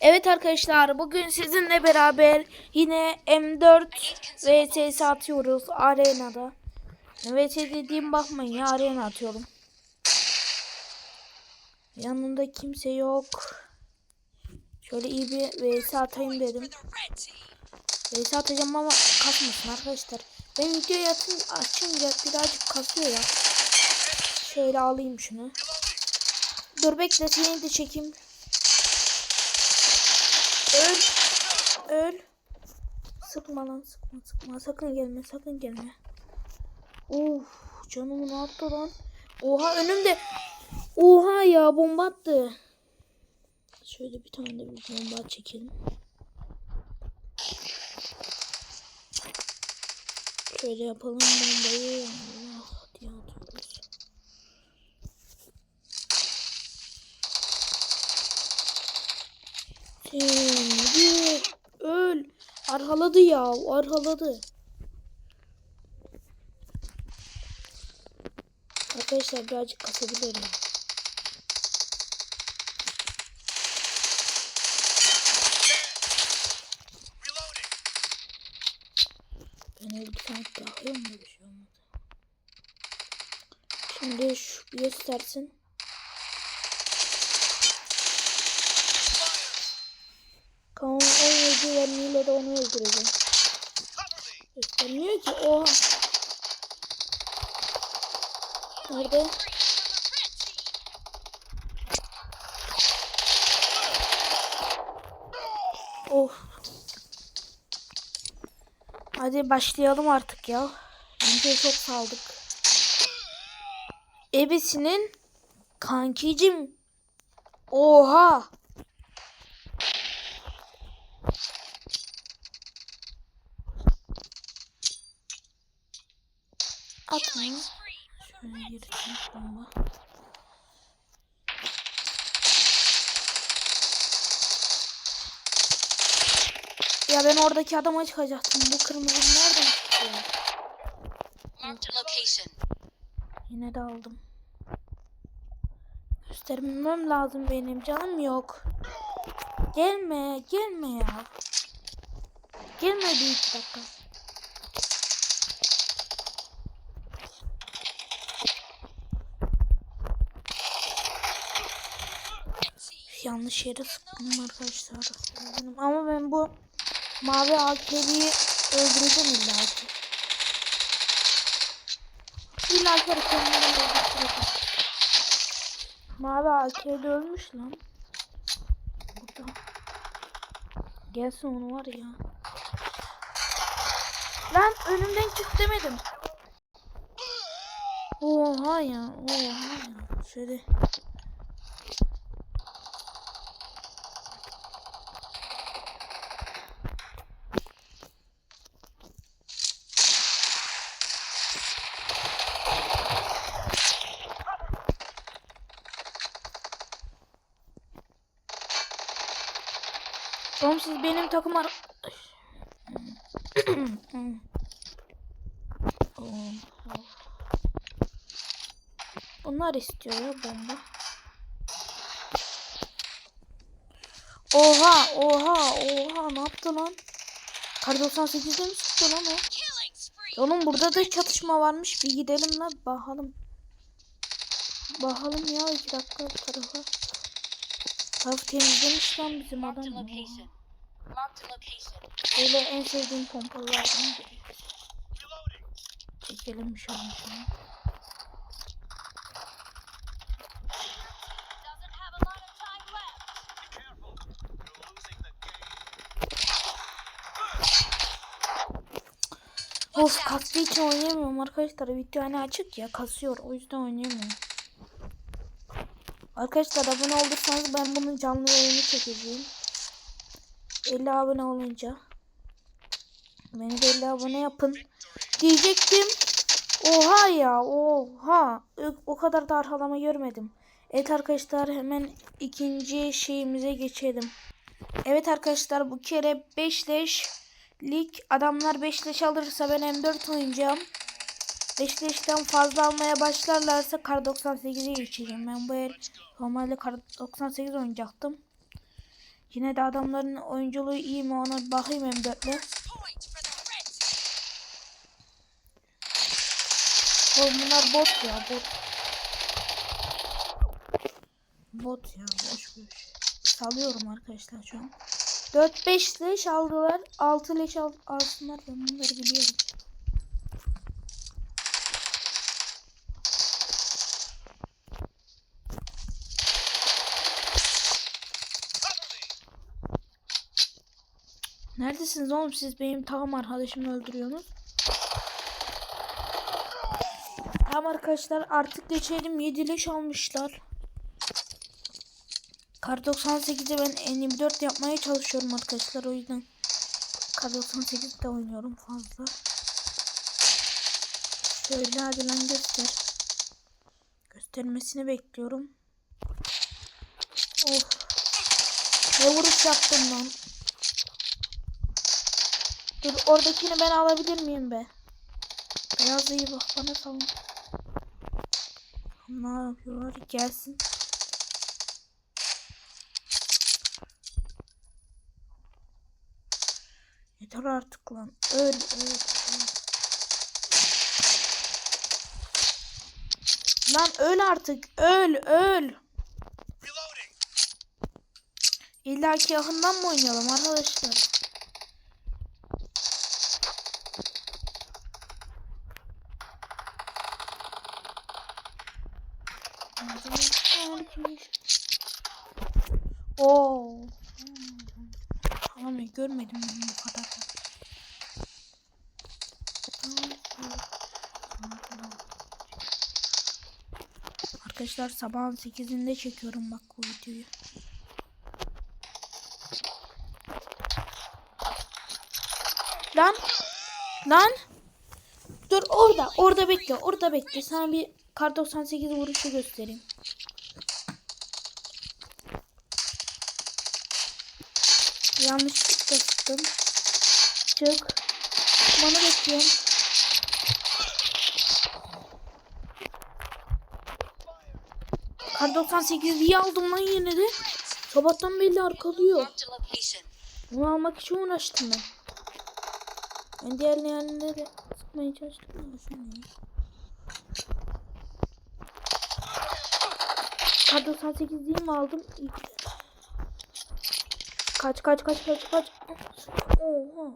Evet arkadaşlar bugün sizinle beraber yine M4 VS atıyoruz arenada. VS dediğim bakmayın ya arena atıyorum. Yanımda kimse yok. Şöyle iyi bir VS atayım dedim. VS atacağım ama kasmasın arkadaşlar. Ben videoyu atın, açınca birazcık kasıyor ya. Şöyle alayım şunu. Dur bekle seni de çekeyim. Öl. Öl. Sıkma lan sıkma sıkma. Sakın gelme sakın gelme. Uf canımı ne yaptı lan? Oha önümde. Oha ya bomba attı. Şöyle bir tane de bir bomba çekelim. Şöyle yapalım bombayı. Allah diye atıyoruz. Öl. Arhaladı ya. Arhaladı. Arkadaşlar birazcık kasabilirim. Ben öyle bir tane daha mı bir şey olmadı. Şimdi şu göstersin. Kaan 17 ve Milo da onu öldüreceğim. Göstermiyor ki. Oha. Nerede? Of. Hadi başlayalım artık ya. Bence çok saldık. Ebesinin kankicim. Oha. Atma. Şöyle girsin bomba. Ya ben oradaki adama çıkacaktım. Bu kırmızı nereden location. Yine de aldım. Göstermem lazım benim. Canım yok. Gelme. Gelme ya. Gelme bir iki dakika. Yanlış yere sıktım arkadaşlar. Ama ben bu mavi AK'liyi öldüreceğim illa ki. İlla. Mavi AK'li ölmüş lan. Burada. Gelsin onu var ya. Lan önümden çık demedim. Oha ya. Oha ya. Şöyle. Oğlum siz benim takım ar... Bunlar istiyor ya bomba. Oha oha oha ne yaptı lan? Kar 98'de mi çıktı lan o? Oğlum burada da çatışma varmış. Bir gidelim lan bakalım. Bakalım ya iki dakika bu tarafa. Taraf temizlemiş lan bizim adam. Böyle en sevdiğim pompalardan. Çekelim şu an şunu. Of kastığı için oynayamıyorum arkadaşlar. Video hani açık ya kasıyor. O yüzden oynayamıyorum. Arkadaşlar abone olursanız ben bunun canlı yayını çekeceğim. 50 abone olunca. Beni de 50 abone yapın. Diyecektim. Oha ya oha. O kadar da arhalama görmedim. Evet arkadaşlar hemen ikinci şeyimize geçelim. Evet arkadaşlar bu kere 5 leş lig adamlar 5 leş alırsa ben M4 oynayacağım. 5 leşten fazla almaya başlarlarsa kar 98'e geçeceğim. Ben bu el normalde kar 98 oynayacaktım. Yine de adamların oyunculuğu iyi mi ona bakayım M4'le. Point for the red team. Oğlum bunlar bot ya bot. Bot ya boş boş. Salıyorum arkadaşlar şu an. 4-5 leş aldılar. 6 leş al alsınlar ben bunları biliyorum. Neredesiniz oğlum siz benim takım arkadaşımı öldürüyorsunuz? Tamam arkadaşlar artık geçelim 7 leş almışlar. Kar 98'de ben N24 yapmaya çalışıyorum arkadaşlar o yüzden Kar 98'de oynuyorum fazla. Şöyle hadi lan göster. Göstermesini bekliyorum. Of. Ne vuruş yaptım lan. Dur oradakini ben alabilir miyim be? Beyaz iyi bak bana salın. Ne yapıyorlar? Gelsin. Yeter artık lan. Öl, öl. Lan öl artık. Öl, öl. İlla ki yakından mı oynayalım arkadaşlar? Oo. Tamam görmedim ben bu kadar. da. Arkadaşlar sabahın 8'inde çekiyorum bak bu videoyu. Lan. Lan. Dur orada. Orada bekle. Orada bekle. Sana bir kar 98 vuruşu göstereyim. Yanlışlıkla sıktım. Çık. Bana bekliyorum. Kar 98 diye aldım lan yine de. Sabahtan belli arkalıyor. Onu almak için uğraştım ben. Ben diğer yerlere sıkmaya çalıştım ama ne? Kar 98 diye mi aldım? İyi. Kaç kaç kaç kaç kaç. Oha.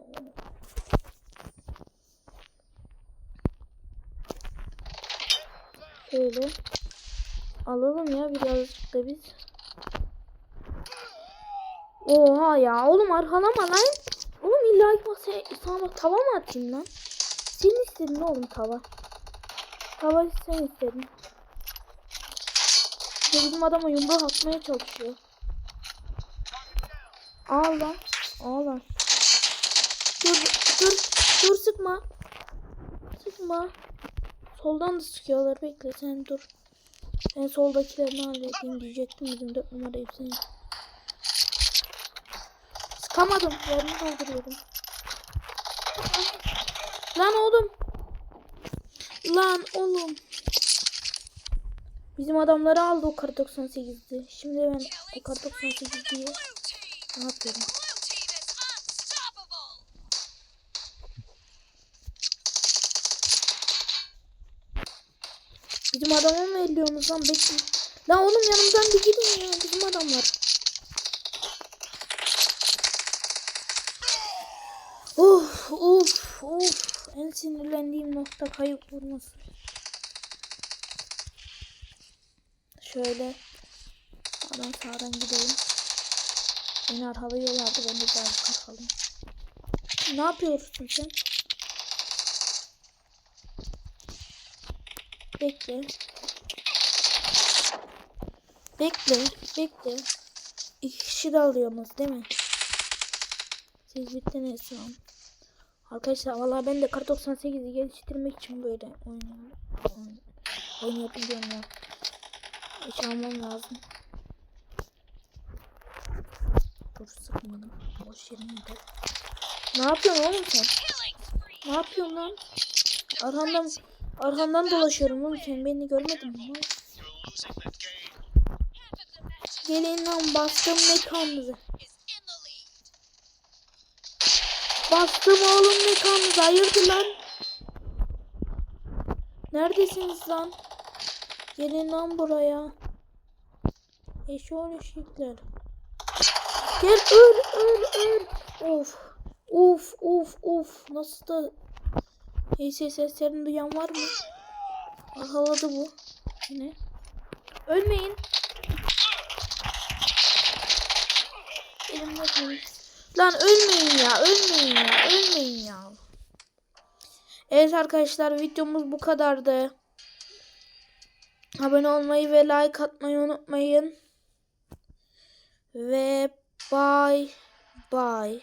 Şöyle. Alalım ya birazcık da biz. Oha ya oğlum arkalama lan. Oğlum illa ki sen, sana tava mı atayım lan? Sen istedin oğlum tava. Tava sen istedin. De bizim adama yumruğu atmaya çalışıyor. Al lan. Al lan. Dur dur dur sıkma. Sıkma. Soldan da sıkıyorlar bekle sen dur. Ben soldakilerini halledeyim diyecektim bizim dört numara hepsini. Sıkamadım. Yerini dolduruyorum. Lan oğlum. Lan oğlum. Bizim adamları aldı o kar 98'di. Şimdi ben o kar 98 diye Unstoppable. Bizim adamı mı elliyorsunuz lan bekle. Lan oğlum yanımdan bir gidin ya bizim adamlar. Of of of. En sinirlendiğim nokta kayıp vurması. Şöyle. Sağdan sağdan gidelim. Beni arkalıyorlardı ben de biraz arkalayayım. Ne yapıyorsun sen? Bekle. Bekle, bekle. İki kişi de alıyorsunuz değil mi? Siz bittiniz şu an. Arkadaşlar vallahi ben de kar 98'i geliştirmek için böyle oynuyorum. Oyn- Oynuyordum diyorum ya. Hiç almam lazım. Dur sıkmadım. Boş yerine de. Ne yapıyorsun oğlum sen? Ne yapıyorsun lan? Arkamdan arkamdan dolaşıyorum oğlum sen beni görmedin mi? Gelin lan bastım mekanınızı. Bastım oğlum mekanınız. Hayırdır lan? Neredesiniz lan? Gelin lan buraya. Eşol eşekler. Gel öl öl öl. Of. Of of of. Nasıl da Neyse seslerini duyan var mı? Ahaladı bu. Yine. Ölmeyin. Elimde kalın. Lan ölmeyin ya. Ölmeyin ya. Ölmeyin ya. Evet arkadaşlar videomuz bu kadardı. Abone olmayı ve like atmayı unutmayın. Ve bye bye.